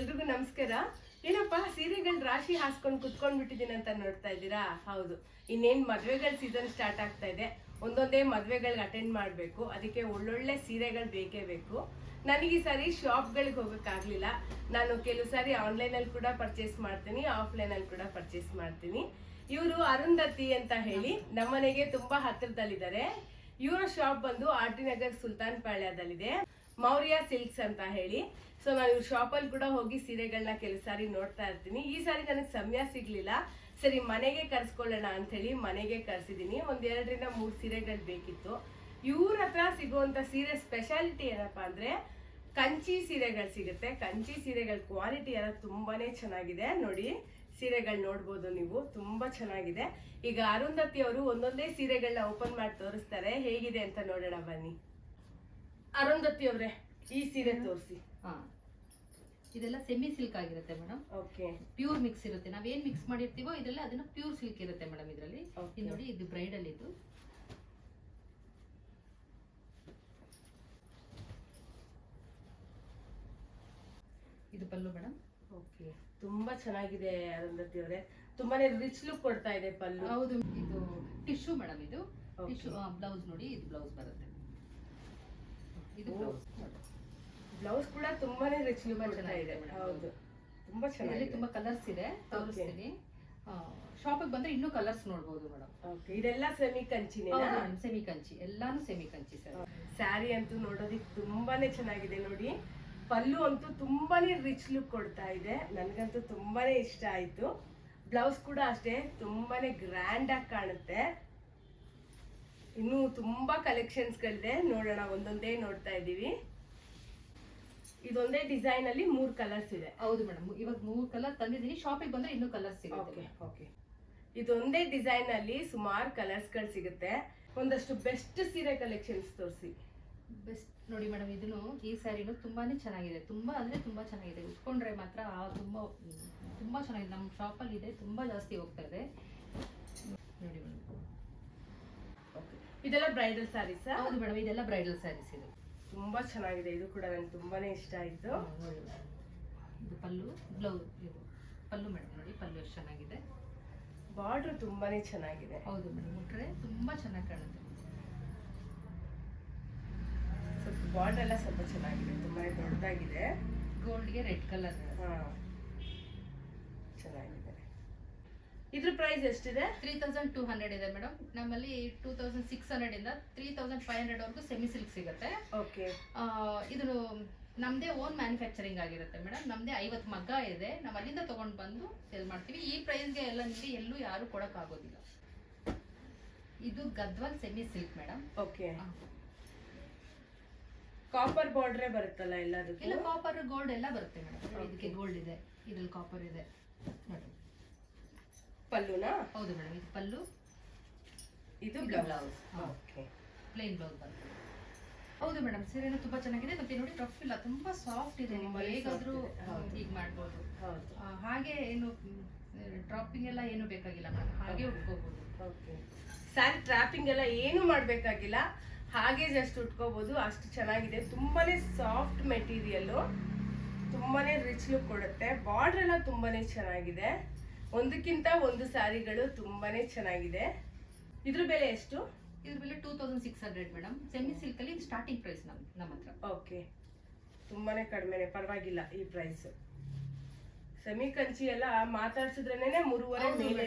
ಎಲ್ರಿಗೂ ನಮಸ್ಕಾರ. ಏನಪ್ಪ, ಸೀರೆಗಳ ರಾಶಿ ಹಾಸ್ಕೊಂಡು ಕುತ್ಕೊಂಡ್ ಬಿಟ್ಟಿದ್ದೀನಿ ಅಂತ ನೋಡ್ತಾ ಇದ್ದೀರಾ? ಹೌದು. ಇನ್ನೇನ್ ಮದ್ವೆಗಳ ಸೀಸನ್ ಸ್ಟಾರ್ಟ್ ಆಗ್ತಾ ಇದೆ. ಒಂದೊಂದೇ ಮದುವೆಗಳಿಗೆ ಅಟೆಂಡ್ ಮಾಡಬೇಕು. ಅದಕ್ಕೆ ಒಳ್ಳೊಳ್ಳೆ ಸೀರೆಗಳು ಬೇಕೇ ಬೇಕು. ನನಗೆ ಈ ಸಾರಿ ಶಾಪ್ಗಳಿಗೆ ಹೋಗೋಕ್ಕಾಗಲಿಲ್ಲ ನಾನು ಕೆಲವು ಸಾರಿ ಆನ್ಲೈನಲ್ಲಿ ಕೂಡ ಪರ್ಚೇಸ್ ಮಾಡ್ತೀನಿ ಆಫ್ಲೈನಲ್ಲಿ ಕೂಡ ಪರ್ಚೇಸ್ ಮಾಡ್ತೀನಿ. ಇವರು ಅರುಂಧತಿ ಅಂತ ಹೇಳಿ ನಮ್ಮನೆಗೆ ತುಂಬಾ ಹತ್ತಿರದಲ್ಲಿದ್ದಾರೆ ಇವರ ಶಾಪ್ ಬಂದು ಆರ್ ಟಿ ನಗರ್ ಸುಲ್ತಾನ್ ಪಾಳ್ಯದಲ್ಲಿದೆ. ಮೌರ್ಯ ಸಿಲ್ಕ್ಸ್ ಅಂತ ಹೇಳಿ. ಸೊ ನಾನು ಇವ್ರ ಶಾಪಲ್ಲಿ ಕೂಡ ಹೋಗಿ ಸೀರೆಗಳನ್ನ ಕೆಲ ಸಾರಿ ನೋಡ್ತಾ ಇರ್ತೀನಿ. ಈ ಸಾರಿ ನನಗೆ ಸಮಯ ಸಿಗ್ಲಿಲ್ಲ. ಸರಿ, ಮನೆಗೆ ಕರ್ಸ್ಕೊಳ್ಳೋಣ ಅಂತ ಹೇಳಿ ಮನೆಗೆ ಕರೆಸಿದ್ದೀನಿ. ಒಂದ್ ಎರಡರಿಂದ ಮೂರು ಸೀರೆಗಳು ಬೇಕಿತ್ತು. ಇವ್ರ ಹತ್ರ ಸಿಗುವಂತ ಸೀರೆ ಸ್ಪೆಷಾಲಿಟಿ ಏನಪ್ಪಾ ಅಂದ್ರೆ, ಕಂಚಿ ಸೀರೆಗಳು ಸಿಗುತ್ತೆ. ಕಂಚಿ ಸೀರೆಗಳ ಕ್ವಾಲಿಟಿ ಎಲ್ಲ ತುಂಬಾನೇ ಚೆನ್ನಾಗಿದೆ. ನೋಡಿ, ಸೀರೆಗಳು ನೋಡ್ಬೋದು ನೀವು. ತುಂಬಾ ಚೆನ್ನಾಗಿದೆ. ಈಗ ಅರುಂಧತಿ ಅವರು ಒಂದೊಂದೇ ಸೀರೆಗಳನ್ನ ಓಪನ್ ಮಾಡಿ ತೋರಿಸ್ತಾರೆ. ಹೇಗಿದೆ ಅಂತ ನೋಡೋಣ ಬನ್ನಿ. ಅರುಂಧತಿ ಅವರೇ ಈ ಸೀರೆ ತೋರಿಸಿ. ಹಾ. ಇದೆಲ್ಲ ಸೆಮಿ ಸಿಲ್ಕ್ ಆಗಿರುತ್ತೆ ಮೇಡಮ್ ಓಕೆ. ಪ್ಯೂರ್ ಮಿಕ್ಸ್ ಇರುತ್ತೆ. ನಾವೇನ್ ಮಿಕ್ಸ್ ಮಾಡಿರ್ತೀವೋ ಇದೆಲ್ಲ ಅದನ್ನ ಪ್ಯೂರ್ ಸಿಲ್ಕ್ ಇರುತ್ತೆ ಮೇಡಮ್ ಇದರಲ್ಲಿ. ಇದು ನೋಡಿ ಇದು ಬ್ರೈಡಲ್ ಇದು. ಇದು ಪಲ್ಲು ಮೇಡಮ್ ಓಕೆ. ತುಂಬಾ ಚೆನ್ನಾಗಿದೆ ಅರುಂಧತಿ ಅವರೇ. ತುಂಬಾನೇ ರಿಚ್ ಲುಕ್ ಕೊಡ್ತಾ ಇದೆ ಪಲ್ಲು. ಹೌದು. ಇದು ಟಿಶ್ಯೂ ಮೇಡಮ್ ಇದು. ಟಿಶ್ಯೂ ಬ್ಲೌಸ್ ನೋಡಿ ಇದು ಬ್ಲೌಸ್ ಬರುತ್ತೆ. ಇದು ಬ್ಲೌಸ್. ಬ್ಲೌಸ್ ಕೂಡ ತುಂಬಾನೇ ರಿಚ್ ತುಂಬಾ ಚೆನ್ನಾಗಿದೆ. ಹೌದು. ತುಂಬಾ ಚೆನ್ನಾಗಿ ತುಂಬಾ ಕಲರ್ಸ್ ಇದೆ ತೋರಿಸ್ತೀನಿ. ಶಾಪಿಗೆ ಬಂದ್ರೆ ಇನ್ನೂ ಕಲರ್ಸ್ ನೋಡಬಹುದು ಮೇಡಮ್ ಇದೆಲ್ಲ ಸೆಮಿ ಕಂಚಿನೇನಾ ಸೆಮಿ ಕಂಚಿ ಎಲ್ಲಾನು ಸೆಮಿ ಕಂಚಿ ಸರ್. ಸ್ಯಾರಿ ಅಂತೂ ನೋಡೋದಿಕ್ ತುಂಬಾನೇ ಚೆನ್ನಾಗಿದೆ ನೋಡಿ. ಪಲ್ಲು ಅಂತೂ ತುಂಬಾನೇ ರಿಚ್ ಲುಕ್ ಕೊಡ್ತಾ ಇದೆ. ನನ್ಗಂತೂ ತುಂಬಾನೇ ಇಷ್ಟ ಆಯ್ತು. ಬ್ಲೌಸ್ ಕೂಡ ಅಷ್ಟೇ ತುಂಬಾನೇ ಗ್ರ್ಯಾಂಡ್ ಆಗಿ ಕಾಣುತ್ತೆ. ಇನ್ನು ತುಂಬಾ ಕಲೆಕ್ಷನ್ಸ್ಗಳಿದೆ ನೋಡೋಣ ಒಂದೊಂದೇ ನೋಡ್ತಾ ಇದ್ದೀವಿ. ಇದೊಂದೇ ಡಿಸೈನ್ ಅಲ್ಲಿ ಮೂರ್ ಕಲರ್ಸ್ ಇದೆ. ಹೌದು ಮೇಡಮ್ ಇವಾಗ ಮೂರು ಕಲರ್ ತಂದಿದ್ದೀನಿ. ಶಾಪಿಗೆ ಬಂದ್ರೆ ಇನ್ನೂ ಕಲರ್ಸ್ ಸಿಗುತ್ತೆ ಓಕೆ ಇದೊಂದೇ ಡಿಸೈನ್ ಅಲ್ಲಿ ಸುಮಾರು ಕಲರ್ಸ್ಗಳು ಸಿಗುತ್ತೆ. ಒಂದಷ್ಟು ಬೆಸ್ಟ್ ಸೀರೆ ಕಲೆಕ್ಷನ್ಸ್ ತೋರಿಸಿ. ಬೆಸ್ಟ್ ನೋಡಿ ಮೇಡಮ್ ಇದನ್ನು ಈ ಸ್ಯಾರಿನೂ ತುಂಬಾನೇ ಚೆನ್ನಾಗಿದೆ. ತುಂಬಾ ಅಂದ್ರೆ ತುಂಬಾ ಚೆನ್ನಾಗಿದೆ. ಉಟ್ಕೊಂಡ್ರೆ ಮಾತ್ರ ತುಂಬಾ ತುಂಬಾ ಚೆನ್ನಾಗಿದೆ. ನಮ್ಮ ಶಾಪಲ್ಲಿ ಇದೆ ತುಂಬಾ ಜಾಸ್ತಿ ಹೋಗ್ತಾ ಇದೆ. ನೋಡಿ ಮೇಡಮ್ ಇದೆಲ್ಲ ಬ್ರೈಡಲ್ ಸ್ಯಾರೀಸ್ ಹೌದು ಮೇಡಮ್ ಇದೆಲ್ಲ ಬ್ರೈಡಲ್ ಸ್ಯಾರೀಸ್ ಇದು. ತುಂಬಾ ಚೆನ್ನಾಗಿದೆ. ಇದು ಕೂಡ ನನಗೆ ತುಂಬಾನೇ ಇಷ್ಟ ಆಯ್ತು. ಇದು ಪಲ್ಲು ಬ್ಲೌಸ್ ಇದು ಪಲ್ಲು ಮೇಡಮ್ ನೋಡಿ ಪಲ್ಲು ಎಷ್ಟು ಚೆನ್ನಾಗಿದೆ. ಬಾರ್ಡರ್ ತುಂಬಾನೇ ಚೆನ್ನಾಗಿದೆ. ಹೌದು ಮೇಡಮ್ ಮುಟ್ರೆ ತುಂಬಾ ಚೆನ್ನಾಗಿ ಕಾಣುತ್ತೆ. ಸ್ವಲ್ಪ ಬಾರ್ಡರ್ ಎಲ್ಲ ಸ್ವಲ್ಪ ಚೆನ್ನಾಗಿದೆ. ತುಂಬಾನೇ ದೊಡ್ಡದಾಗಿದೆ. ಗೋಲ್ಡ್ಗೆ ರೆಡ್ ಕಲರ್ ಹಾ. ಚೆನ್ನಾಗಿದೆ. ಇದ್ರ ಪ್ರೈಸ್ ಎಷ್ಟಿದೆ? ತ್ರೀ ತೌಸಂಡ್ ಟೂ ಹಂಡ್ರೆಡ್ ಇದೆ ಮೇಡಮ್ ನಮ್ಮಲ್ಲಿ ಟೂ ತೌಸಂಡ್ ಸಿಕ್ಸ್ ಹಂಡ್ರೆಡ್ ಇಂದ ತ್ರೀ ತೌಸಂಡ್ ಫೈವ್ ಹಂಡ್ರೆಡ್ ವರೆಗೂ ಸೆಮಿ ಸಿಲ್ಕ್ ಸಿಗುತ್ತೆ. ಓಕೆ ಇದು ನಮ್ದೇ ಓನ್ ಮ್ಯಾನುಫ್ಯಾಕ್ಚರಿಂಗ್ ಆಗಿರುತ್ತೆ ಮೇಡಮ್ ನಮ್ದೇ ಐವತ್ತು ಮಗ್ಗ ಇದೆ. ನಾವು ಅಲ್ಲಿಂದ ತೊಗೊಂಡು ಬಂದು ಸೇಲ್ ಮಾಡ್ತೀವಿ. ಈ ಪ್ರೈಸ್ಗೆ ಎಲ್ಲ ನಿಮಗೆ ಎಲ್ಲೂ ಯಾರು ಕೊಡೋಕ್ಕಾಗೋದಿಲ್ಲ ಇದು Gadwal semi silk madam okay copper ಬಾರ್ಡ್ರೆ ಬರುತ್ತಲ್ಲ ಎಲ್ಲದಕ್ಕೂ? ಇಲ್ಲ ಕಾಪರ್ ಗೋಲ್ಡ್ ಎಲ್ಲ ಬರುತ್ತೆ ಮೇಡಮ್ ಇದಕ್ಕೆ ಗೋಲ್ಡ್ ಇದೆ. ಇದ್ರಲ್ಲಿ ಕಾಪರ್ ಇದೆ. ನೋಡಿ. ಪಲ್ಲುನಾ? ಹೌದು ಮೇಡಮ್ ಇದು ಪಲ್ಲು ಇದು ಬ್ಲೌಸ್ ಓಕೆ ಪ್ಲೇನ್ ಬ್ಲೌಸ್ ಬರುತ್ತೆ ಹೌದು ಮೇಡಮ್ ಸೀರೆನೂ ತುಂಬಾ ಚೆನ್ನಾಗಿದೆ. ಮತ್ತೆ ನೋಡಿ ಟಫ್ ಇಲ್ಲ ತುಂಬಾ ಸಾಫ್ಟ್ ಇದೆ ನೀವು ಹೇಗಾದ್ರೂ ಹೀಗೆ ಮಾಡ್ಬೋದು. ಹೌದು. ಹಾಗೆ ಏನು ಡ್ರಾಪಿಂಗ್ ಎಲ್ಲ ಏನು ಬೇಕಾಗಿಲ್ಲ ಮೇಡಮ್ ಹಾಗೆ ಉಟ್ಕೋಬಹುದು ಓಕೆ ಸ್ಯಾರಿ ಟ್ರಾಪಿಂಗ್ ಎಲ್ಲ ಏನು ಮಾಡಬೇಕಾಗಿಲ್ಲ ಹಾಗೆ ಜಸ್ಟ್ ಉಟ್ಕೋಬಹುದು ಅಷ್ಟು ಚೆನ್ನಾಗಿದೆ. ತುಂಬಾನೇ ಸಾಫ್ಟ್ ಮೆಟೀರಿಯಲ್ ತುಂಬಾನೇ ರಿಚ್ ಲುಕ್ ಕೊಡುತ್ತೆ. ಬಾರ್ಡರ್ ಎಲ್ಲ ತುಂಬಾನೇ ಚೆನ್ನಾಗಿದೆ. ಒಂದಕ್ಕಿಂತ ಒಂದು ಸ್ಯಾರಿಗಳು ತುಂಬಾನೇ ಚೆನ್ನಾಗಿದೆ. ಇದ್ರ ಬೆಲೆ ಎಷ್ಟು? ಇದ್ರ ಬೆಲೆ two thousand six hundred madam semi silk ಅಲ್ಲಿ ಸ್ಟಾರ್ಟಿಂಗ್ ಪ್ರೈಸ್ ನಮ್ ನಮ್ಮ ಹತ್ರ. ಓಕೆ. ತುಂಬಾನೇ ಕಡಿಮೆನೆ ಪರವಾಗಿಲ್ಲ ಈ ಪ್ರೈಸ್ ಸೆಮಿ ಕಂಚಿ ಎಲ್ಲ ಮಾತಾಡ್ಸಿದ್ರೇನೆ ಮೂರುವರೆ ಮೇಲೆ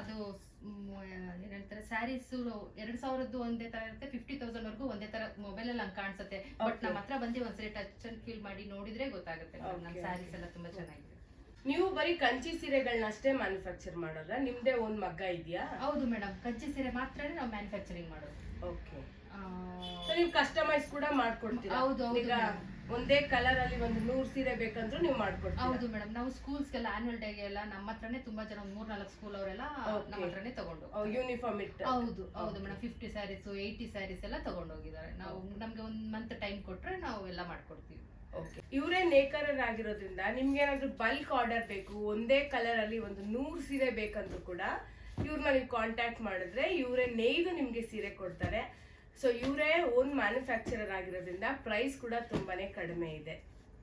ಅದು ಏನ್ ಹೇಳ್ತಾರೆ ಸ್ಯಾರೀಸ್ ಎರಡ್ ಸಾವಿರದ್ದು ಒಂದೇ ತರ ಇರುತ್ತೆ ಫಿಫ್ಟಿ ತೌಸಂಡ್ ವರ್ಗೂ ಒಂದೇ ತರ ಮೊಬೈಲ್ ಅಲ್ಲಿ ಹಂಗ್ ಕಾಣಿಸುತ್ತೆ ಬಟ್. ನಮ್ಮ ಹತ್ರ ಬಂದು ಒಂದ್ಸರಿ ಟಚ್ ಅಂಡ್ ಫೀಲ್ ಮಾಡಿ ನೋಡಿದ್ರೆ ಗೊತ್ತಾಗುತ್ತೆ ನಮ್ಮ ಸ್ಯಾರೀಸ್ ಎಲ್ಲ ತುಂಬಾ ಚೆನ್ನಾಗಿದೆ. ನೀವು ಬರೀ ಕಂಚಿ ಸೀರೆಗಳನ್ನ ಅಷ್ಟೇ ಮ್ಯಾನುಫ್ಯಾಕ್ಚರ್ ಮಾಡೋದ? ನಿಮ್ದೇ ಒಂದ್ ಮಗ್ಗ ಇದೆಯಾ? ಹೌದು ಮೇಡಮ್ ಕಂಚಿ ಸೀರೆ ಮಾತ್ರನೇ ನಾವು ಮ್ಯಾನುಫ್ಯಾಕ್ಚರಿಂಗ್ ಮಾಡೋದು. ಓಕೆ ಸೊ ನೀವು ಕಸ್ಟಮೈಸ್ ಕೂಡ ಮಾಡ್ಕೊಡ್ತೀರಾ? ಹೌದು, ಹೌದು ಈಗ madam. ಒಂದೇ ಕಲರ್ ಅಲ್ಲಿ ಒಂದು ನೂರ್ ಸೀರೆ ಬೇಕಂದ್ರೂ ನೀವು ಮಾಡ್ಕೊಡ್ತೀರಾ? ಹೌದು ಮೇಡಮ್ ನಾವು ಸ್ಕೂಲ್ಸ್ಗೆಲ್ಲ ಆನ್ಯುವಲ್ ಡೇಗೆ ಎಲ್ಲ ನಮ್ಮ ಹತ್ರನೇ ತುಂಬಾ ಜನ ಒಂದ್ ಮೂರ್ ನಾಲ್ಕು ಸ್ಕೂಲ್ ಅವರೆಲ್ಲ Okay. ನಮ್ಮ ಹತ್ರನೇ ತಗೊಂಡು ಯೂನಿಫಾರ್ಮ್ ಇಟ್ಟು ಹೌದು ಹೌದು madam fifty sarees eighty sarees ಎಲ್ಲ ತಗೊಂಡೋಗಿದ್ದಾರೆ ನಾವು ನಮ್ಗೆ ಒಂದ್ ಮಂತ್ ಟೈಮ್ ಕೊಟ್ರೆ ನಾವು ಎಲ್ಲ ಮಾಡ್ಕೊಡ್ತೀವಿ. ಓಕೆ ಇವರೇ ನೇಕಾರರಾಗಿರೋದ್ರಿಂದ ನಿಮ್ಗೆ ಏನಾದ್ರು ಬಲ್ಕ್ ಆರ್ಡರ್ ಬೇಕು, ಒಂದೇ ಕಲರ್ ಅಲ್ಲಿ ಒಂದು ನೂರು ಸೀರೆ ಬೇಕಂದ್ರೂ ಕೂಡ ಇವ್ರನ್ನ ನೀವು ಕಾಂಟ್ಯಾಕ್ಟ್ ಮಾಡಿದ್ರೆ ಇವರೇ ನೇಯ್ದು ನಿಮ್ಗೆ ಸೀರೆ ಕೊಡ್ತಾರೆ. ಸೊ ಇವರೇ ಓನ್ ಮ್ಯಾನುಫ್ಯಾಕ್ಚರರ್ ಆಗಿರೋದ್ರಿಂದ ಪ್ರೈಸ್ ಕೂಡ ತುಂಬಾನೇ ಕಡಿಮೆ ಇದೆ.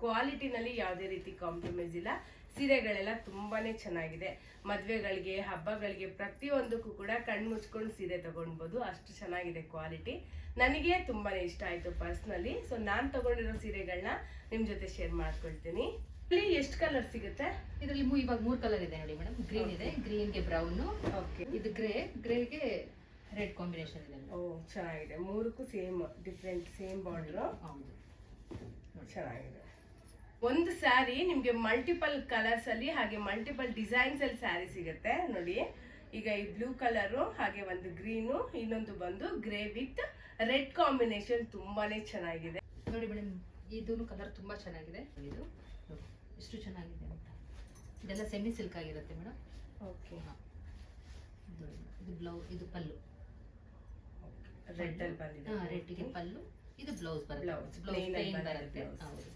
ಕ್ವಾಲಿಟಿನಲ್ಲಿ ಯಾವುದೇ ರೀತಿ ಕಾಂಪ್ರಮೈಸ್ ಇಲ್ಲ. ಸೀರೆಗಳೆಲ್ಲ ತುಂಬಾನೇ ಚೆನ್ನಾಗಿದೆ. ಮದುವೆಗಳಿಗೆ ಹಬ್ಬಗಳಿಗೆ ಪ್ರತಿಯೊಂದಕ್ಕೂ ಕೂಡ ಕಣ್ಣು ಮುಚ್ಕೊಂಡು ಸೀರೆ ತೊಗೊಳ್ಬೋದು. ಅಷ್ಟು ಚೆನ್ನಾಗಿದೆ ಕ್ವಾಲಿಟಿ. ನನಗೆ ತುಂಬಾನೇ ಇಷ್ಟ ಆಯ್ತು ಪರ್ಸ್ನಲಿ ಸೊ ನಾನು ತಗೊಂಡಿರೋ ಸೀರೆಗಳನ್ನ ನಿಮ್ಮ ಜೊತೆ ಶೇರ್ ಮಾಡ್ಕೊಳ್ತೀನಿ. ಇಲ್ಲಿ ಎಷ್ಟು ಕಲರ್ ಸಿಗುತ್ತೆ? ಇದರಲ್ಲಿ ಇವಾಗ ಮೂರು ಕಲರ್ ಇದೆ ನೋಡಿ ಮೇಡಮ್. ಗ್ರೀನ್ ಇದೆ. ಗ್ರೀನ್ಗೆ ಬ್ರೌನ್ ಓಕೆ ಇದು ಗ್ರೇ ಗ್ರೇಗೆ ರೆಡ್ ಕಾಂಬಿನೇಷನ್ ಇದೆ ಓ ಚೆನ್ನಾಗಿದೆ. ಮೂರಕ್ಕೂ ಸೇಮ್ ಡಿಫ್ರೆಂಟ್ ಸೇಮ್ ಬಾರ್ಡರ್ ಹೌದು. ಚೆನ್ನಾಗಿದೆ. ಒಂದು ಸ್ಯಾರಿ ನಿಮಗೆ ಮಲ್ಟಿಪಲ್ ಕಲರ್ಸ್ ಅಲ್ಲಿ ಹಾಗೆ ಮಲ್ಟಿಪಲ್ ಡಿಸೈನ್ಸ್ ಅಲ್ಲಿ ಸ್ಯಾರಿ ಸಿಗುತ್ತೆ ನೋಡಿ. ಈಗ ಈ ಬ್ಲೂ ಕಲರು ಹಾಗೆ ಒಂದು ಗ್ರೀನು ಇನ್ನೊಂದು ಬಂದು ಗ್ರೇ ವಿತ್ ರೆಡ್ ಕಾಂಬಿನೇಷನ್ ತುಂಬಾನೇ ಚೆನ್ನಾಗಿದೆ. ನೋಡಿ ಮೇಡಮ್ ಇದೂ ಕಲರ್ ತುಂಬಾ ಚೆನ್ನಾಗಿದೆ. ಇದು ನೋಡಿ ಎಷ್ಟು ಚೆನ್ನಾಗಿದೆ ಅಂತ. ಇದೆಲ್ಲ ಸೆಮಿ ಸಿಲ್ಕ್ ಆಗಿರುತ್ತೆ ಮೇಡಮ್ ಓಕೆ ಇದು ಇದು ಬ್ಲೌ ಇದು ಪಲ್ಲು. ರೆಡ್ ಅಲ್ಲಿ ಬಂದಿದೆ. ರೆಡ್ಗೆ ಪಲ್ಲು ಇದು ಬ್ಲೌಸ್ ಬರುತ್ತೆ. ಬ್ಲೌಸ್ ಪ್ಲೇನ್ ಬರುತ್ತೆ. ಹೌದು.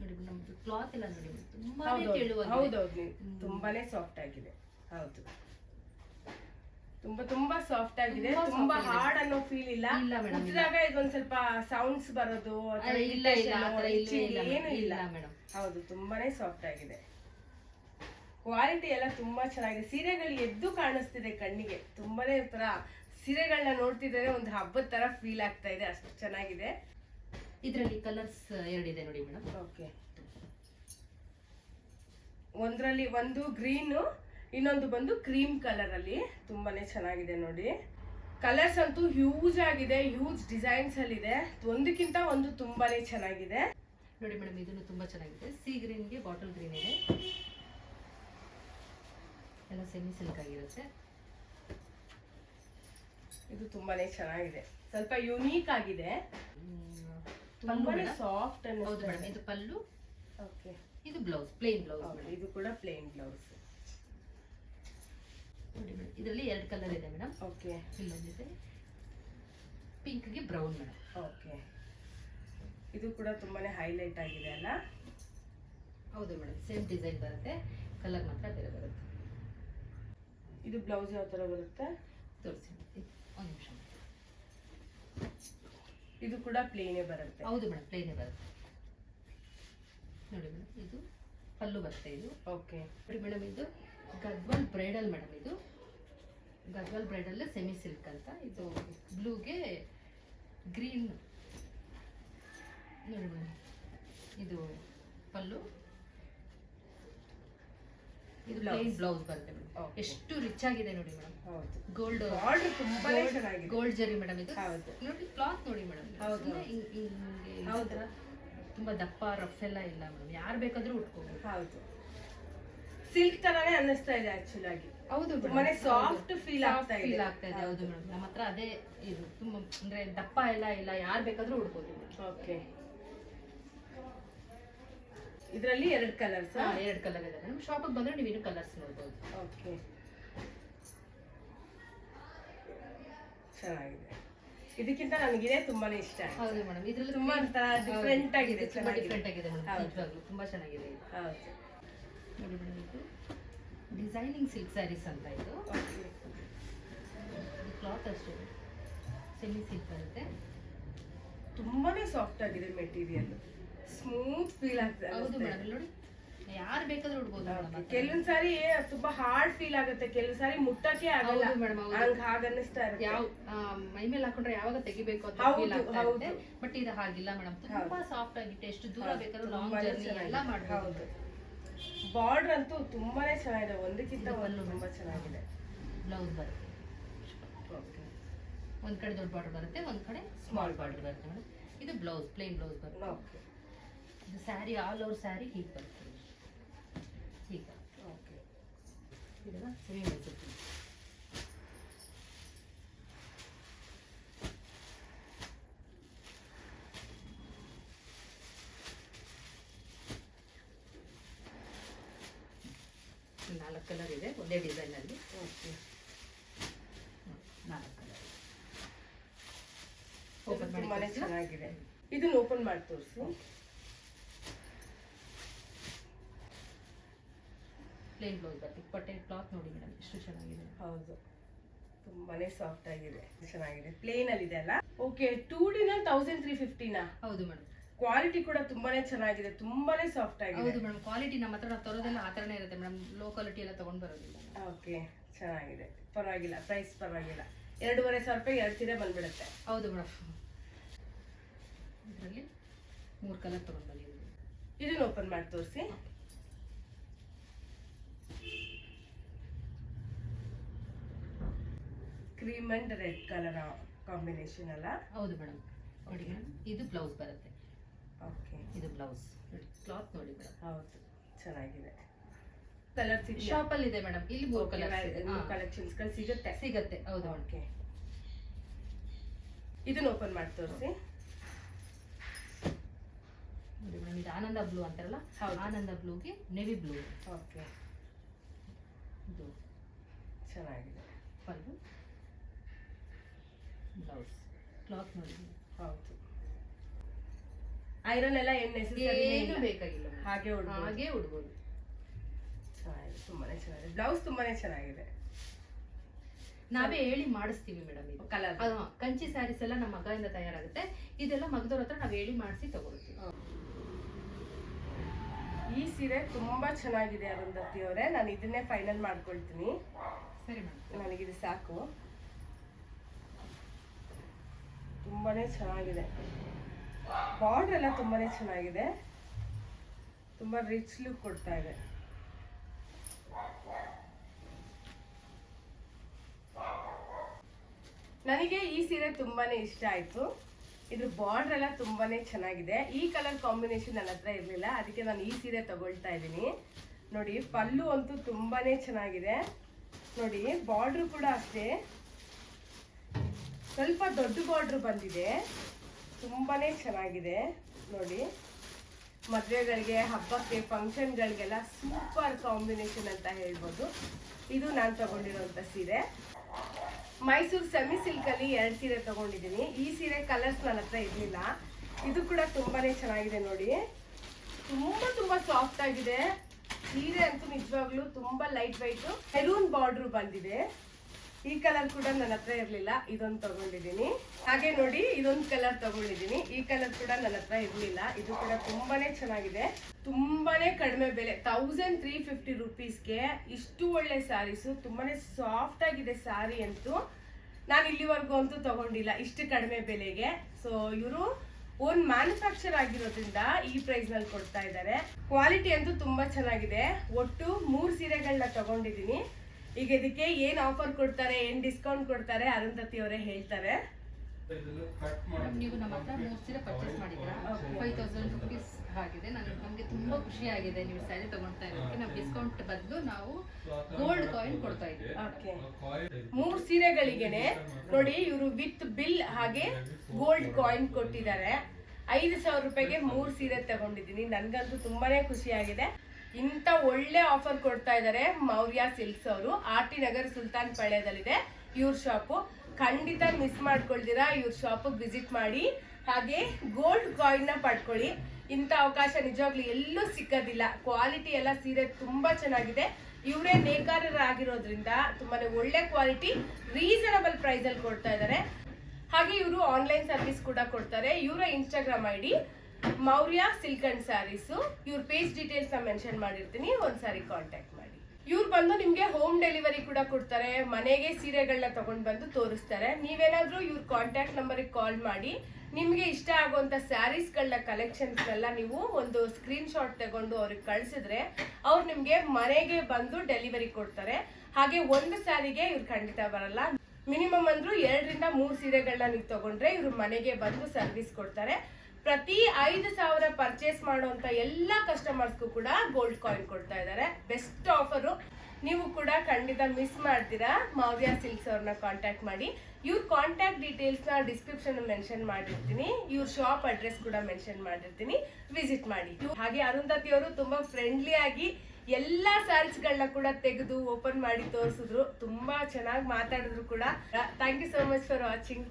ನೋಡಿ ನಮ್ದು ಕ್ಲಾತ್ ಎಲ್ಲ ನೋಡಿ ತುಂಬಾ ಹೌದೌದು ತೆಳುವಾಗಿದೆ. ಹೌದೌದು ತುಂಬಾನೇ ಸಾಫ್ಟ್ ಆಗಿದೆ. ಹೌದು. ತುಂಬಾ ತುಂಬಾ ಸಾಫ್ಟ್ ಆಗಿದೆ. ತುಂಬಾ ಹಾರ್ಡ್ ಅನ್ನೋ ಫೀಲ್ ಇಲ್ಲ. ಕುಟ್ಟಿದಾಗ ಇದೊಂದ್ ಸ್ವಲ್ಪ ಸೌಂಡ್ಸ್ ಬರೋದು ಇಲ್ಲ ಏನು ಇಲ್ಲ ಹೌದು ತುಂಬಾನೇ ಸಾಫ್ಟ್ ಆಗಿದೆ. ಕ್ವಾಲಿಟಿ ಎಲ್ಲ ತುಂಬಾ ಚೆನ್ನಾಗಿದೆ. ಸೀರೆಗಳು ಎದ್ದು ಕಾಣಿಸ್ತಿದೆ ಕಣ್ಣಿಗೆ. ತುಂಬಾನೇ ಒಂಥರ ಸೀರೆಗಳನ್ನ ನೋಡ್ತಿದ್ರೆ ಒಂದು ಹಬ್ಬದ ತರ ಫೀಲ್ ಆಗ್ತಾ ಇದೆ. ಅಷ್ಟು ಚೆನ್ನಾಗಿದೆ. ಇದರಲ್ಲಿ ಕಲರ್ಸ್ ಎರಡಿದೆ ನೋಡಿ ಮೇಡಮ್ ಓಕೆ ಒಂದರಲ್ಲಿ ಒಂದು ಗ್ರೀನ್ ಇನ್ನೊಂದು ಬಂದು ಕ್ರೀಮ್ ಕಲರ್ ಅಲ್ಲಿ ತುಂಬಾನೇ ಚೆನ್ನಾಗಿದೆ ನೋಡಿ. ಕಲರ್ಸ್ ಅಂತೂ ಹ್ಯೂಜ್ ಆಗಿದೆ ಹ್ಯೂಜ್ ಡಿಸೈನ್ಸ್ ಅಲ್ಲಿ ಇದೆ. ಒಂದಕ್ಕಿಂತ ಒಂದು ತುಂಬಾನೇ ಚೆನ್ನಾಗಿದೆ. ನೋಡಿ ಮೇಡಮ್ ಇದನ್ನು ತುಂಬಾ ಚೆನ್ನಾಗಿದೆ. ಸಿ ಗ್ರೀನ್ಗೆ ಬಾಟಲ್ ಗ್ರೀನ್ ಇದೆ. ಎಲ್ಲ ಸೆಮಿ ಸಿಲ್ಕ್ ಆಗಿರುತ್ತೆ. ಇದು ತುಂಬಾನೇ ಚೆನ್ನಾಗಿದೆ. ಸ್ವಲ್ಪ ಯುನೀಕ್ ಆಗಿದೆ. Madam. ಸಾಫ್ಟ್ ಹೌದು ಮೇಡಮ್ ಇದು. ಪಲ್ಲು ಓಕೆ ಇದು ಬ್ಲೌಸ್ ಪ್ಲೇನ್ ಬ್ಲೌಸ್ ಇದು ಕೂಡ ಪ್ಲೇನ್ ಬ್ಲೌಸ್ ನೋಡಿ ಮೇಡಮ್ ಇದರಲ್ಲಿ ಎರಡು ಕಲರ್ ಇದೆ ಮೇಡಮ್. ಓಕೆ ಇಲ್ಲೊಂದಿದೆ ಪಿಂಕ್ಗೆ ಬ್ರೌನ್ ಮೇಡಮ್. ಓಕೆ ಇದು ಕೂಡ ತುಂಬಾನೇ ಹೈಲೈಟ್ ಆಗಿದೆ ಅಲ್ಲ? ಹೌದು ಮೇಡಮ್ ಸೇಮ್ ಡಿಸೈನ್ ಬರುತ್ತೆ. ಕಲರ್ ಮಾತ್ರ ಬೇರೆ ಬರುತ್ತೆ. ಇದು ಬ್ಲೌಸ್ ಯಾವ ತರ ಬರುತ್ತೆ? ತೋರಿಸಿ ಒಂದು ನಿಮಿಷ ಇದು ಕೂಡ ಪ್ಲೇನೇ ಬರುತ್ತೆ. ಹೌದು ಮೇಡಮ್ ಪ್ಲೇನೇ ಬರುತ್ತೆ. ನೋಡಿ ಮೇಡಮ್ ಇದು ಪಲ್ಲು ಬರುತ್ತೆ ಇದು. ಓಕೆ ನೋಡಿ ಮೇಡಮ್ ಇದು ಗದ್ವಲ್ ಬ್ರೈಡಲ್ ಮೇಡಮ್ ಇದು. ಗದ್ವಲ್ ಬ್ರೈಡಲ್ ಸೆಮಿ ಸಿಲ್ಕ್ ಅಂತ. ಇದು ಬ್ಲೂಗೆ ಗ್ರೀನ್ ನೋಡಿ ಮೇಡಮ್ ಇದು ಪಲ್ಲು. ಇದು. ಪ್ಲೇನ್ ಬ್ಲೌಸ್ ಬರುತ್ತೆ ಮೇಡಮ್. ಎಷ್ಟು ರಿಚ್ ಆಗಿದೆ ನೋಡಿ ಮೇಡಮ್. ಗೋಲ್ಡ್ ಆರ್ಡರ್ ತುಂಬಾನೇ ಚೆನ್ನಾಗಿದೆ. ಗೋಲ್ಡ್ ಜರಿ ಮೇಡಮ್ ಇದು. ನೋಡಿ ಕ್ಲಾತ್ ನೋಡಿ ಮೇಡಮ್. ಹೌದು. ತುಂಬಾ ದಪ್ಪ ರಫ್ ಎಲ್ಲ ಇಲ್ಲ ಮೇಡಮ್. ಯಾರು ಬೇಕಾದ್ರೂ ಉಟ್ಕೋಬೇಕು ಹೌದು. ಸಿಲ್ಕ್ ತರಾನೇ ಅನ್ನಿಸ್ತಾ ಇದೆ ಆಕ್ಚುಲ್ ಆಗಿ. ಹೌದು ತುಂಬಾನೇ ಸಾಫ್ಟ್ ಫೀಲ್ ಆಗ್ತಾ ಇದೆ. ಫೀಲ್ ಆಗ್ತಾ ಇದೆ. ಹೌದು ಮೇಡಮ್. ನಮ್ಮ ಹತ್ರ ಅದೇ ಇದು. ತುಂಬಾ ಅಂದ್ರೆ ದಪ್ಪ ಎಲ್ಲ ಇಲ್ಲ. ಯಾರು ಬೇಕಾದ್ರೂ ಉಡ್ಬೋದು ಓಕೆ ಇದರಲ್ಲಿ ಎರಡು ಕಲರ್ಸ್ ಎರಡು ಕಲರ್ ಇದೆ ಮೇಡಮ್ ಶಾಪಿಗೆ ಬಂದ್ರೆ ನೀವು ಇನ್ನೂ ಕಲರ್ಸ್ ನೋಡ್ಬೋದು. ಓಕೆ ಚೆನ್ನಾಗಿದೆ. ಇದಕ್ಕಿಂತ ನನಗಿದೆ ತುಂಬಾನೇ ಇಷ್ಟ. ಹೌದು ಮೇಡಮ್ ಇದರಲ್ಲಿ ತುಂಬಾ ಒಂಥರ ಡಿಫ್ರೆಂಟ್ ಆಗಿದೆ, ತುಂಬಾ. ಡಿಫ್ರೆಂಟ್ ಆಗಿದೆ ಮೇಡಮ್ ಹೌದು. ನಿಜವಾಗ್ಲೂ ತುಂಬಾ ಚೆನ್ನಾಗಿದೆ ಇದು. ಹೌದು. ನೋಡಿ ಮೇಡಮ್ ಇದು ಡಿಸೈನಿಂಗ್ ಸಿಲ್ಕ್ ಸ್ಯಾರೀಸ್ ಅಂತ ಇದು. ಓಕೆ ಕ್ಲಾತ್ ಅಷ್ಟೇ. ಸೆಮಿ ಸಿಲ್ಕ್ ಬರುತ್ತೆ. ತುಂಬಾನೇ ಸಾಫ್ಟ್ ಆಗಿದೆ ಮೆಟೀರಿಯಲ್ ಸ್ಮೂತ್ ಫೀಲ್ ಆಗ್ತದೆ ಹೌದು ಅನಿಸ್ತಾ ಮೇಡಮ್. ನೋಡಿ. ಯಾರು ಬೇಕಾದ್ರೂ ಉಡ್ಬೋದು ಕೆಲವೊಂದ್ ಸಾರಿ ತುಂಬಾ ಹಾರ್ಡ್ ಫೀಲ್ ಆಗುತ್ತೆ. ಕೆಲವೊಂದ್ ಸಾರಿ ಮುಟ್ಟಕ್ಕೆ ಆಗಲ್ಲ. ಹೌದು ಮೇಡಮ್ ಹೌದು. ಹಂಗ ಹಾಗ ಅನ್ನಿಸ್ತಾ ಇರುತ್ತೆ. ಯಾವ ಮೈ ಮೇಲೆ ಹಾಕೊಂಡ್ರೆ ಯಾವಾಗ ತೆಗಿಬೇಕು ಅಂತ ಹೌದು, ಫೀಲ್ ಆಗ್ತಾ ಹೌದು. ಇರುತ್ತೆ ಬಟ್ ಇದು ಹಾಗಿಲ್ಲ ಮೇಡಮ್ ತುಂಬಾ ಸಾಫ್ಟ್ ಆಗಿತ್ತು ಎಷ್ಟು ದೂರ ಹೌದು, ಬೇಕಾದ್ರೂ ಲಾಂಗ್ ತುಂಬಾನೇ ಜರ್ನಿ ಚೆನ್ನಾಗಿದೆ. ಎಲ್ಲ ಮಾಡ್ಬೋದು. ಹೌದು. ಬಾರ್ಡರ್ ಅಂತೂ ತುಂಬಾನೇ ಚೆನ್ನಾಗಿದೆ. ಒಂದಕ್ಕಿಂತ ಇದು ಒಂದು ಪಲ್ಲು ತುಂಬಾ ಚೆನ್ನಾಗಿದೆ. ಬ್ಲೌಸ್ ಬರುತ್ತೆ. ಒಂದ್ ಕಡೆ ದೊಡ್ಡ ಬಾರ್ಡರ್ ಬರುತ್ತೆ ಒಂದ್ ಕಡೆ ಸ್ಮಾಲ್ ಬಾರ್ಡರ್ ಬರುತ್ತೆ ಮೇಡಮ್ ಇದು ಬ್ಲೌಸ್ ಪ್ಲೇನ್ ಬ್ಲೌಸ್ ಬರುತ್ತೆ. ಇದು ಸ್ಯಾರಿ ಆಲ್ ಓವರ್ ಸ್ಯಾರಿ ಹೀಗೆ ಬರ್ತದೆ ಹೀಗೆ ಓಕೆ ಇದೆಲ್ಲ ಸೆಮಿ ಮೈಸೂರು ನಾಲ್ಕು ಕಲರ್ ಇದೆ ಒಂದೇ ಡಿಸೈನಲ್ಲಿ ಓಕೆ ನಾಲ್ಕು ಕಲರ್ ಓಪನ್ ಮಾಡಿ ಚೆನ್ನಾಗಿದೆ. ಇದನ್ನ ಓಪನ್ ಮಾಡಿ ತೋರಿಸಿ. ಪ್ಲೇನ್ ಬ್ಲೌಸ್ ಬರುತ್ತೆ. ಪಟ್ಟೆ ಕ್ಲಾತ್ ನೋಡಿ ಮೇಡಮ್ ಎಷ್ಟು ಚೆನ್ನಾಗಿದೆ. ಹೌದು. ತುಂಬಾನೇ ಸಾಫ್ಟ್ ಆಗಿದೆ. ಚೆನ್ನಾಗಿದೆ. ಪ್ಲೇನ್ ಅಲ್ಲಿ? ಇದೆ ಅಲ್ಲ ಓಕೆ ಟೂ ಡಿನ ತೌಸಂಡ್ ತ್ರೀ ಫಿಫ್ಟಿನ ಹೌದು ಮೇಡಮ್ ಕ್ವಾಲಿಟಿ ಕೂಡ ತುಂಬಾನೇ ಚೆನ್ನಾಗಿದೆ. ತುಂಬಾನೇ ಸಾಫ್ಟ್ ಆಗಿದೆ. ಹೌದು ಮೇಡಮ್ ಕ್ವಾಲಿಟಿ ನಮ್ಮ ಹತ್ರ ನಾವು ತರೋದೆಲ್ಲ ಆ ಥರನೇ ಇರುತ್ತೆ ಮೇಡಮ್ ಲೋ ಕ್ವಾಲಿಟಿ ಎಲ್ಲ ತಗೊಂಡು ಬರೋದಿಲ್ಲ. ಓಕೆ ಚೆನ್ನಾಗಿದೆ. ಪರವಾಗಿಲ್ಲ. ಪ್ರೈಸ್ ಪರವಾಗಿಲ್ಲ. ಎರಡೂವರೆ ಸಾವಿರ ರೂಪಾಯಿ ಎರಡು ಸೀರೆ ಬಂದ್ಬಿಡುತ್ತೆ. ಹೌದು ಮೇಡಮ್ ಇದರಲ್ಲಿ ಮೂರು ಕಲರ್ ತೊಗೊಂಡು ಬಂದಿದ್ದೀವಿ ಇದನ್ನು ಓಪನ್ ಮಾಡಿ ತೋರಿಸಿ. Cream and red colour combination ಅಲ್ಲ? ಹೌದು ಮೇಡಮ್ ನೋಡಿ ಮೇಡಮ್ ಇದು ಬ್ಲೌಸ್ ಬರುತ್ತೆ. ಓಕೆ ಇದು ಬ್ಲೌಸ್ ಕ್ಲಾತ್ ನೋಡಿ ಮೇಡಮ್ ಹೌದು ಚೆನ್ನಾಗಿದೆ. ಕಲರ್ ಇದೆಯಾ? ಅಲ್ಲಿ ಇದೆ ಮೇಡಮ್ ಇಲ್ಲಿ ಮೂರು ಕಲರ್ ಕಲೆಕ್ಷನ್ಸ್ಗಳು ಸಿಗುತ್ತೆ. ಸಿಗುತ್ತೆ ಹೌದು ಓಕೆ ಇದನ್ನ ಓಪನ್ ಮಾಡಿ ತೋರಿಸಿ. ನೋಡಿ ಮೇಡಮ್ ಇದು ಆನಂದ ಬ್ಲೂ ಅಂತಾರಲ್ಲ. ಆನಂದ ಬ್ಲೂಗೆ ನೆವಿ ಬ್ಲೂ ಓಕೆ ಇದು ಚೆನ್ನಾಗಿದೆ. ಪಲ್ಲು ಬ್ಲೌಸ್ ಕ್ಲಾತ್ ಹೌದು. ಐರನ್ ಎಲ್ಲ ಏನ್ ನೆಸೆಸರಿ ಏನು ಬೇಕಾಗಿಲ್ಲ ಹಾಗೆ ಉಡ್ಬೋದು. ಹಾಗೆ ಉಡ್ಬೋದು. ಚೆನ್ನಾಗಿದೆ ತುಂಬಾನೇ ಚೆನ್ನಾಗಿದೆ. ಬ್ಲೌಸ್ ತುಂಬಾನೇ ಚೆನ್ನಾಗಿದೆ. ನಾವೇ ಹೇಳಿ ಮಾಡಿಸ್ತೀವಿ ಮೇಡಮ್ ಇದು. ಕಲರ್ ಕಂಚಿ ಸ್ಯಾರೀಸ್ ಎಲ್ಲ ನಮ್ಮ ಮಗದಿಂದ ತಯಾರಾಗುತ್ತೆ. ಇದೆಲ್ಲ ಮಗದವ್ರ ಹತ್ರ ನಾವು ಹೇಳಿ ಮಾಡಿಸಿ ತಗೊಳ್ತೀವಿ. ಈ ಸೀರೆ ತುಂಬಾ ಚೆನ್ನಾಗಿದೆ ಅರುಂಧತಿ ಅವರೇ ನಾನು ಇದನ್ನೇ ಫೈನಲ್ ಮಾಡ್ಕೊಳ್ತೀನಿ. ಸರಿ ಮೇಡಮ್. ನನಗಿದು ಸಾಕು. ತುಂಬಾನೇ ಚೆನ್ನಾಗಿದೆ. ಬಾರ್ಡರ್ ಎಲ್ಲ ತುಂಬಾ ಚೆನ್ನಾಗಿದೆ. ತುಂಬ ರಿಚ್ ಲುಕ್ ಕೊಡ್ತಾ ಇದೆ. ನನಗೆ ಈ ಸೀರೆ ತುಂಬಾ ಇಷ್ಟ ಆಯ್ತು. ಇದ್ರ ಬಾರ್ಡರ್ ಎಲ್ಲ ತುಂಬಾ ಚೆನ್ನಾಗಿದೆ. ಈ ಕಲರ್ ಕಾಂಬಿನೇಷನ್ ನನ್ನ ಹತ್ರ ಇರಲಿಲ್ಲ. ಅದಕ್ಕೆ ನಾನು ಈ ಸೀರೆ ತಗೊಳ್ತಾ ಇದ್ದೀನಿ. ನೋಡಿ, ಪಲ್ಲು ಅಂತೂ ತುಂಬಾ ಚೆನ್ನಾಗಿದೆ. ನೋಡಿ ಬಾರ್ಡ್ರು ಕೂಡ ಅಷ್ಟೇ. ಸ್ವಲ್ಪ ದೊಡ್ಡ ಬಾರ್ಡ್ರ್ ಬಂದಿದೆ. ತುಂಬಾ ಚೆನ್ನಾಗಿದೆ. ನೋಡಿ. ಮದುವೆಗಳಿಗೆ, ಹಬ್ಬಕ್ಕೆ ಫಂಕ್ಷನ್ಗಳಿಗೆಲ್ಲ ಸೂಪರ್ ಕಾಂಬಿನೇಷನ್ ಅಂತ ಹೇಳ್ಬೋದು. ಇದು ನಾನು ತಗೊಂಡಿರೋಂಥ ಸೀರೆ. ಮೈಸೂರು ಸೆಮಿ ಸಿಲ್ಕಲ್ಲಿ ಎರಡು ಸೀರೆ ತಗೊಂಡಿದ್ದೀನಿ. ಈ ಸೀರೆ ಕಲರ್ಸ್ ನನ್ನ ಹತ್ರ ಇರಲಿಲ್ಲ. ಇದು ಕೂಡ ತುಂಬಾ ಚೆನ್ನಾಗಿದೆ ನೋಡಿ. ತುಂಬ ತುಂಬ ಸಾಫ್ಟ್ ಆಗಿದೆ. ಸೀರೆ ಅಂತೂ ನಿಜವಾಗ್ಲೂ ತುಂಬ ಲೈಟ್ ವೈಟು ಮೆರೂನ್ ಬಾರ್ಡ್ರು ಬಂದಿದೆ. ಈ ಕಲರ್ ಕೂಡ ನನ್ನ ಹತ್ರ ಇರ್ಲಿಲ್ಲ, ಇದೊಂದು ತಗೊಂಡಿದ್ದೀನಿ. ಹಾಗೆ ನೋಡಿ, ಇದೊಂದು ಕಲರ್ ತಗೊಂಡಿದ್ದೀನಿ. ಈ ಕಲರ್ ಕೂಡ ನನ್ನ ಹತ್ರ ಇರ್ಲಿಲ್ಲ. ಇದು ಕೂಡ ತುಂಬಾನೇ ಚೆನ್ನಾಗಿದೆ. ತುಂಬಾನೇ ಕಡಿಮೆ ಬೆಲೆ ತೌಸಂಡ್ ತ್ರೀ ಫಿಫ್ಟಿ ರುಪೀಸ್ಗೆ ಇಷ್ಟು ಒಳ್ಳೆ ಸ್ಯಾರೀಸು ತುಂಬಾನೇ ಸಾಫ್ಟ್ ಆಗಿದೆ ಸ್ಯಾರಿ ಅಂತೂ ನಾನು ಇಲ್ಲಿವರೆಗೂ ಅಂತೂ ತಗೊಂಡಿಲ್ಲ, ಇಷ್ಟು ಕಡಿಮೆ ಬೆಲೆಗೆ. ಸೊ ಇವರು ಓನ್ ಮ್ಯಾನುಫ್ಯಾಕ್ಚರ್ ಆಗಿರೋದ್ರಿಂದ ಈ ಪ್ರೈಸ್ನಲ್ಲಿ ಕೊಡ್ತಾ ಇದ್ದಾರೆ. ಕ್ವಾಲಿಟಿ ಅಂತೂ ತುಂಬಾ ಚೆನ್ನಾಗಿದೆ. ಒಟ್ಟು ಮೂರು ಸೀರೆಗಳನ್ನ ತಗೊಂಡಿದ್ದೀನಿ. ಈಗ ಇದಕ್ಕೆ ಏನ್ ಆಫರ್ ಕೊಡ್ತಾರೆ ಏನ್ ಡಿಸ್ಕೌಂಟ್ ಕೊಡ್ತಾರೆ ಅರುಂಧತಿ ಅವರೇ ಹೇಳ್ತಾರೆ. ಮೇಡಮ್ ನೀವು ನಮ್ಮ ಹತ್ರ ಮೂರು ಸೀರೆ ಪರ್ಚೇಸ್ ಮಾಡಿದ್ರ ಫೈವ್ ತೌಸಂಡ್ ರುಪೀಸ್ ಆಗಿದೆ. ನನಗೆ ನಮಗೆ ತುಂಬ ಖುಷಿ ಆಗಿದೆ ನೀವು ಸ್ಯಾರಿ ತಗೊಳ್ತಾ ಇರೋದಕ್ಕೆ. ನಾವು ಡಿಸ್ಕೌಂಟ್ ಬದಲು ನಾವು ಗೋಲ್ಡ್ ಕಾಯಿನ್ ಕೊಡ್ತಾ ಇದ್ದೀವಿ. ಓಕೆ ಮೂರ್ ಸೀರೆಗಳಿಗೆನೆ ನೋಡಿ ಇವರು ವಿತ್ ಬಿಲ್ ಹಾಗೆ ಗೋಲ್ಡ್ ಕಾಯಿನ್ ಕೊಟ್ಟಿದ್ದಾರೆ. ಐದು ಸಾವಿರ ರೂಪಾಯಿಗೆ ಮೂರು ಸೀರೆ ತಗೊಂಡಿದ್ದೀನಿ. ನನಗಂತೂ ತುಂಬಾನೇ ಖುಷಿ ಆಗಿದೆ. ಇಂಥ ಒಳ್ಳೆ ಆಫರ್ ಕೊಡ್ತಾ ಇದ್ದಾರೆ ಮೌರ್ಯ ಸಿಲ್ಕ್ಸ್ ಅವರು. ಆರ್ ಟಿ ನಗರ್ ಸುಲ್ತಾನ್ ಪಾಳ್ಯದಲ್ಲಿದೆ ಇವ್ರ ಶಾಪು ಖಂಡಿತ ಮಿಸ್ ಮಾಡ್ಕೊಳ್ತೀರಾ ಇವ್ರ ಶಾಪಿಗೆ ವಿಸಿಟ್ ಮಾಡಿ. ಹಾಗೆ ಗೋಲ್ಡ್ ಕಾಯಿನ್ನ ಪಡ್ಕೊಳ್ಳಿ. ಇಂಥ ಅವಕಾಶ ನಿಜವಾಗ್ಲೂ ಎಲ್ಲೂ ಸಿಕ್ಕೋದಿಲ್ಲ. ಕ್ವಾಲಿಟಿ ಎಲ್ಲ ಸೀರೆ ತುಂಬಾ ಚೆನ್ನಾಗಿದೆ. ಇವರೇ ನೇಕಾರರಾಗಿರೋದ್ರಿಂದ ತುಂಬಾನೇ ಒಳ್ಳೆ ಕ್ವಾಲಿಟಿ ರೀಸನಬಲ್ ಪ್ರೈಸ್ ಅಲ್ಲಿ ಕೊಡ್ತಾ ಇದ್ದಾರೆ ಹಾಗೆ ಇವರು ಆನ್ಲೈನ್ ಸರ್ವಿಸ್ ಕೂಡ ಕೊಡ್ತಾರೆ. ಇವರ Instagram I Maurya Silk and sarees, ಇವ್ರ ಪೇಜ್ ಡೀಟೇಲ್ಸ್ ನಾನು ಮೆನ್ಷನ್ ಮಾಡಿರ್ತೀನಿ, ಒಂದ್ಸಾರಿ ಕಾಂಟ್ಯಾಕ್ಟ್ ಮಾಡಿ. ಇವ್ರು ಬಂದು ನಿಮಗೆ ಹೋಮ್ ಡೆಲಿವರಿ ಕೂಡ ಕೊಡ್ತಾರೆ, ಮನೆಗೆ ಸೀರೆಗಳನ್ನ ತಗೊಂಡ್ ಬಂದು ತೋರಿಸ್ತಾರೆ. ನೀವೇನಾದ್ರೂ ಇವ್ರ ಕಾಂಟ್ಯಾಕ್ಟ್ ನಂಬರಿಗೆ ಕಾಲ್ ಮಾಡಿ, ನಿಮಗೆ ಇಷ್ಟ ಆಗುವಂತ ಸ್ಯಾರೀಸ್ಗಳನ್ನ ಕಲೆಕ್ಷನ್ಸ್ನೆಲ್ಲ ನೀವು ಒಂದು ಸ್ಕ್ರೀನ್ ಶಾಟ್ ತಗೊಂಡು ಅವ್ರಿಗೆ ಕಳಿಸಿದ್ರೆ, ಅವ್ರು ನಿಮಗೆ ಮನೆಗೆ ಬಂದು ಡೆಲಿವರಿ ಕೊಡ್ತಾರೆ. ಹಾಗೆ ಒಂದು ಸ್ಯಾರಿಗೆ ಇವ್ರು ಖಂಡಿತ ಬರಲ್ಲ. ಮಿನಿಮಮ್ ಅಂದ್ರೂ ಎರಡರಿಂದ ಮೂರು ಸೀರೆಗಳನ್ನ ನೀವು ತಗೊಂಡ್ರೆ ಇವ್ರು ಮನೆಗೆ ಬಂದು ಸರ್ವಿಸ್ ಕೊಡ್ತಾರೆ. ಪ್ರತಿ ಐದು ಸಾವಿರ ಪರ್ಚೇಸ್ ಮಾಡುವಂತ ಎಲ್ಲ ಕಸ್ಟಮರ್ಸ್ಗೂ ಕೂಡ ಗೋಲ್ಡ್ ಕಾಯಿನ್ ಕೊಡ್ತಾ ಇದ್ದಾರೆ. ಬೆಸ್ಟ್ ಆಫರು ನೀವು ಕೂಡ ಖಂಡಿತ ಮಿಸ್ ಮಾಡ್ತೀರಾ. ಮಾವ್ಯ ಸಿಲ್ಕ್ಸ್ ಅವ್ರನ್ನ ಕಾಂಟ್ಯಾಕ್ಟ್ ಮಾಡಿ. ಇವ್ರ ಕಾಂಟ್ಯಾಕ್ಟ್ ಡೀಟೇಲ್ಸ್ನ ಡಿಸ್ಕ್ರಿಪ್ಷನ್ ಮೆನ್ಷನ್ ಮಾಡಿರ್ತೀನಿ. ಇವ್ರ ಶಾಪ್ ಅಡ್ರೆಸ್ ಕೂಡ ಮೆನ್ಷನ್ ಮಾಡಿರ್ತೀನಿ. ವಿಸಿಟ್ ಮಾಡಿ. ಹಾಗೆ ಅರುಂಧತಿ ಅವರು ತುಂಬಾ ಫ್ರೆಂಡ್ಲಿ ಆಗಿ ಎಲ್ಲಾ ಸ್ಯಾರೀಸ್ ಗಳನ್ನ ಕೂಡ ತೆಗೆದು ಓಪನ್ ಮಾಡಿ ತೋರಿಸಿದ್ರು. ತುಂಬಾ ಚೆನ್ನಾಗಿ ಮಾತಾಡಿದ್ರು ಕೂಡ. Thank you so much for watching